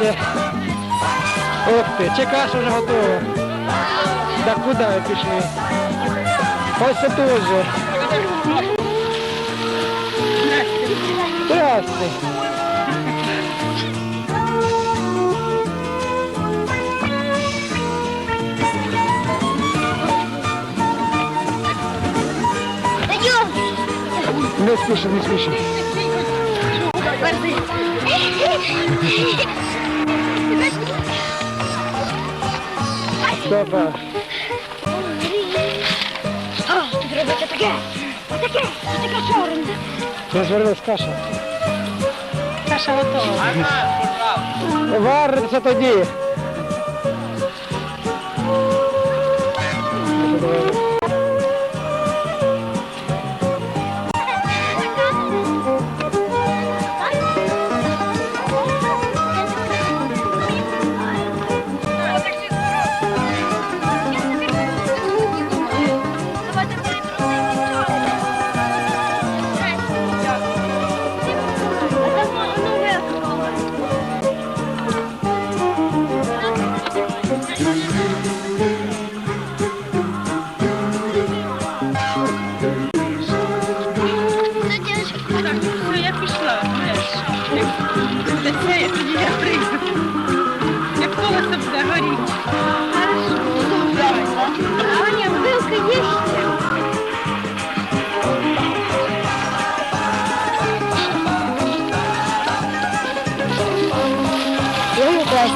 Здрасте. Ух ти, чи каша вже готова. Так куди ви пішли? Ось тут же. Здрасте. Не спіши, не спіши. Давай. О, тут робиться таке. Отаке, отаке чорне. Розвернись каша. Каша готова. Вариться тоді. Все,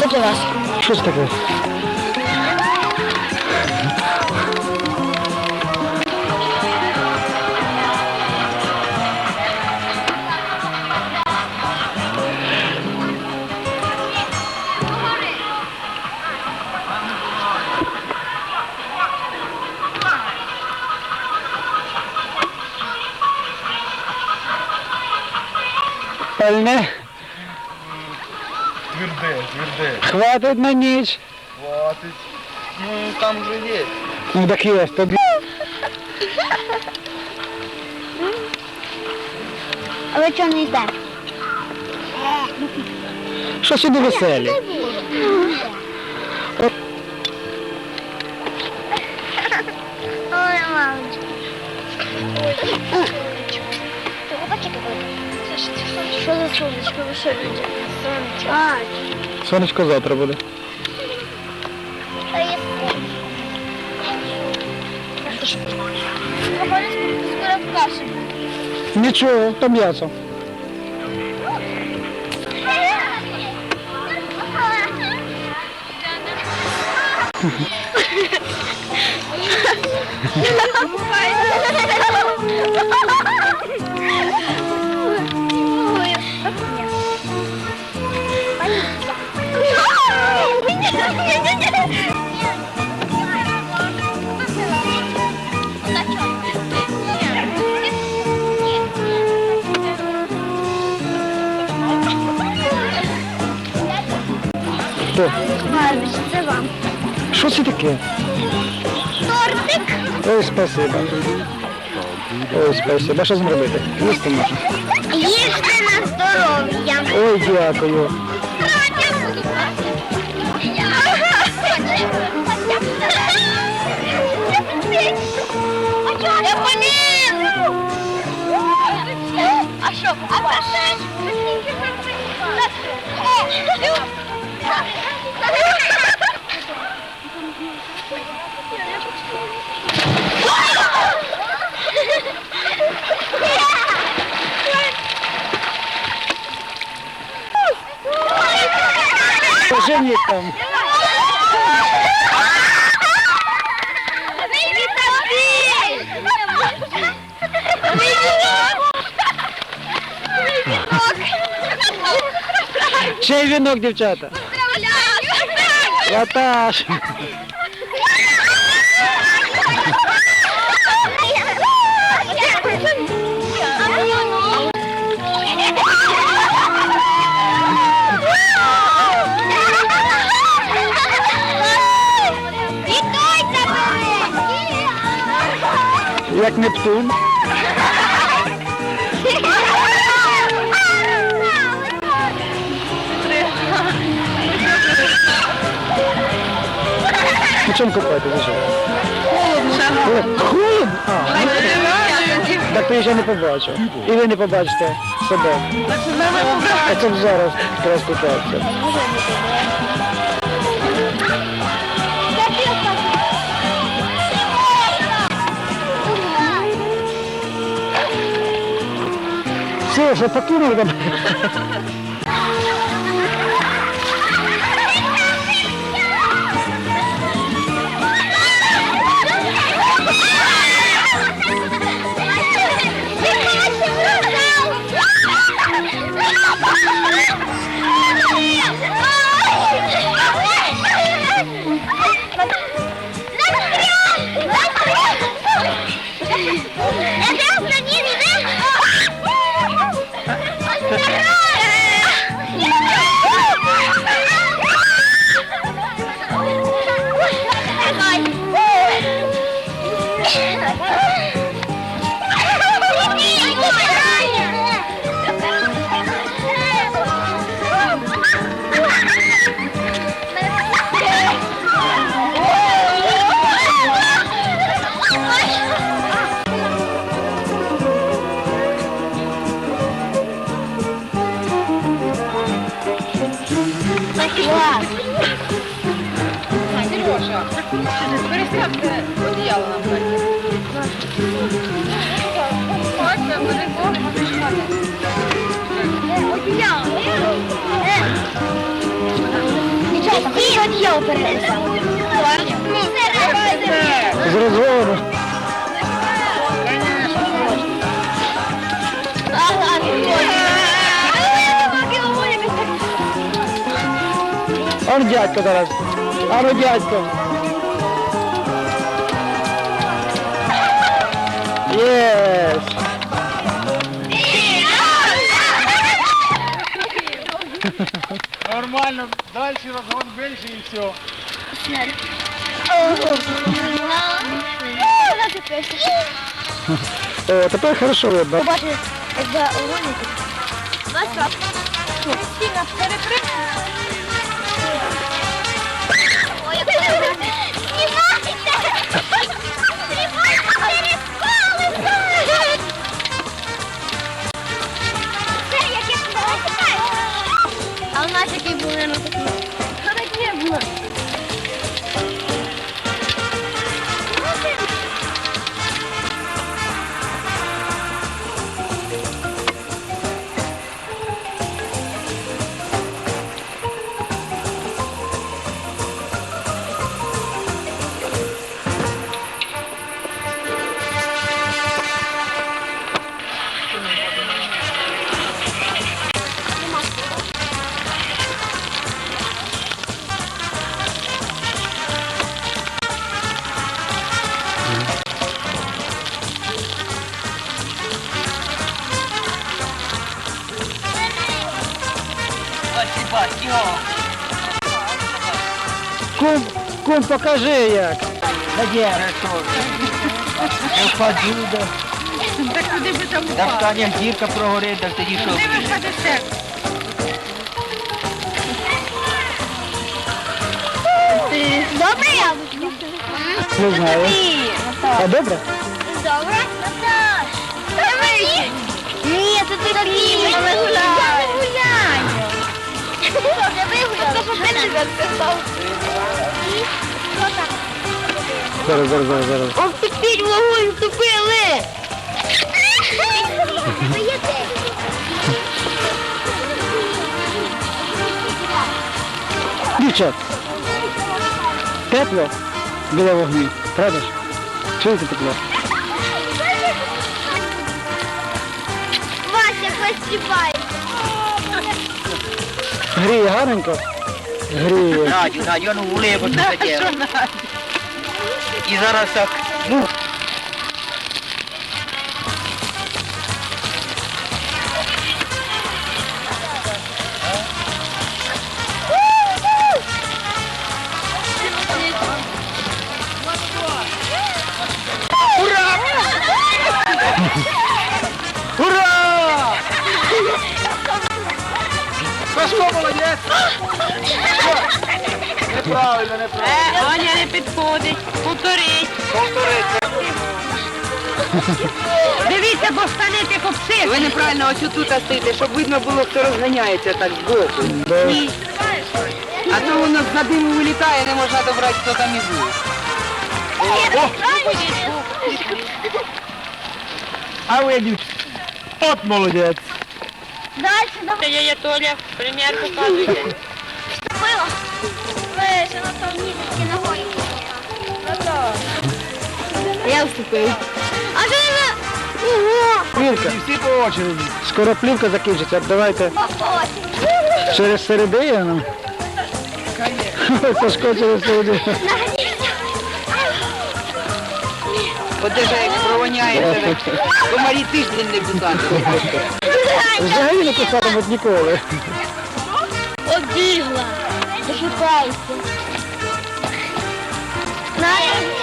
Це для вас. Що це таке? Пальне, Тверде, тверде. хватить на ніч. Хватить. Ну, там вже є. Ну так є, тобі. Але чого не йде? Що сюди веселі? Ой, мамочка. Що за сонечко? Ви що люди? Сонечко. А, Сонечко завтра буде. а є Скоро в каші. Нічого, то м'ясо. Хто? Гарбіч, це вам. Що це таке? Тортик. Ой, спасибо. Ой, спасибо. Що з ним робити? Їсти можна. Їжте на здоров'я. Ой, дякую. Що? А це Женіть там. Ще й вінок, дівчата. Латаш. Як Нептун. Ви що? Шановні. Холодно? А, Хай так ти ще не побачив. І ви не побачите себе. А це зараз якраз купається. Все, вже покинули там. Сережа, переставте одіяло нам Дайте. Бачите, мене І от я опередила. З розгону. Ага, А ну дядько зараз. А ну дядько. Єс. Нормально, далі розгон більше і все. О, тепер хорошо видно. Побачили за уроніки. Настя, Кристина, перепрыгни. Кум, кум, покажи як. Я впаду, да. Так куди би там Та в? Танях дірка прогорить, так тоді що? Куди ви впадете? Добре яблучко? Не знаю. А добре? Добре? Наташ! Ні, це ти. Не гуляю. Зараз, зараз, зараз, зараз. Ох, тепер вогонь втопили! Дівчат. Тепло біля вогню. Правда ж? Чуєте тепло? Вася, посіпай! अरे यार अंकल अरे राजू राजू ने ऊले बंदा के इधर आ सक Дивіться, бо штани ти копси. Ви неправильно ось тут стоїте, щоб видно було, хто розганяється так збоку. Да. А то воно з диму вилітає, не можна добрати, хто там і був. А видіть. От молодець. Дальше, давай. Це я Толя. Примір показуйте. Было. Вы же на том ниточке ногой. Я вступив. Плівка. всі по очереді. Скоро плівка закінчиться, давайте. Через середину. Сашко через середину. Одежа як провоняється. Комарі тиждень не писати. Взагалі не писатимуть ніколи. Обігла. Дошукайся. Надо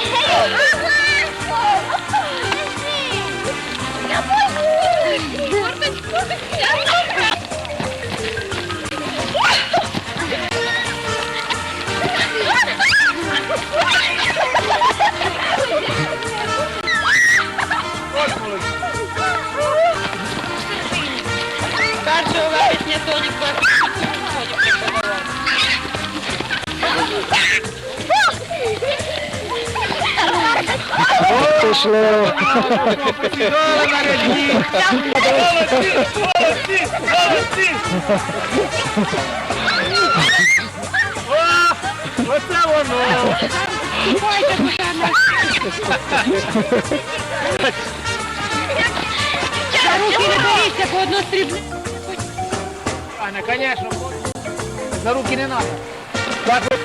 1 вересня Толік От пішло. Молодці, молодці, молодці. Оце воно. За руки не боїться, бо одно стріблю. Аня, конечно. За руки не надо. Так от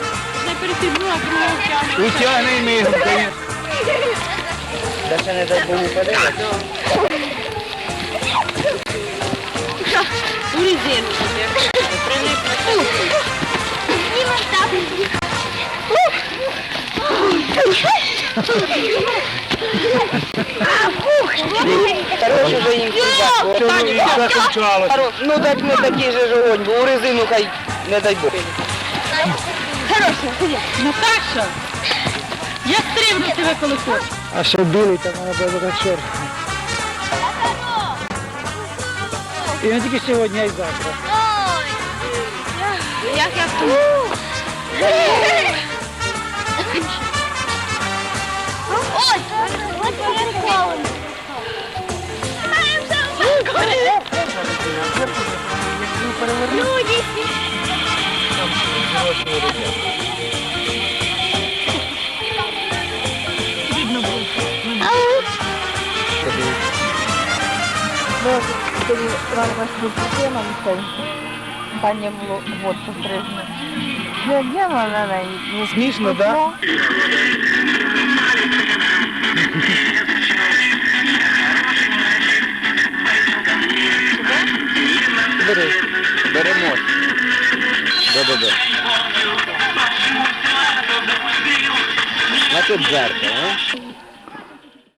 Не пересібнула, другого втягне. утягни мигом, конечно. Та ще не дай Богу подивитися. У резину собі. Прилипне. Хорош уже їм. Хорош. Ну так не такий же ж огонь, бо у резину хай не дай Бог. Наташа, я стрибну тебе коли. А ще білий там вона буде чорт. І не тільки сьогодні, а й завтра. Як я Ой, Люди! Видно було. Коли рвалась до Путиновцей, там не було вот стрижно. Я делала, наверное, не смешно, да? Бери. Беремо. Да-да-да. А тут жарко, а?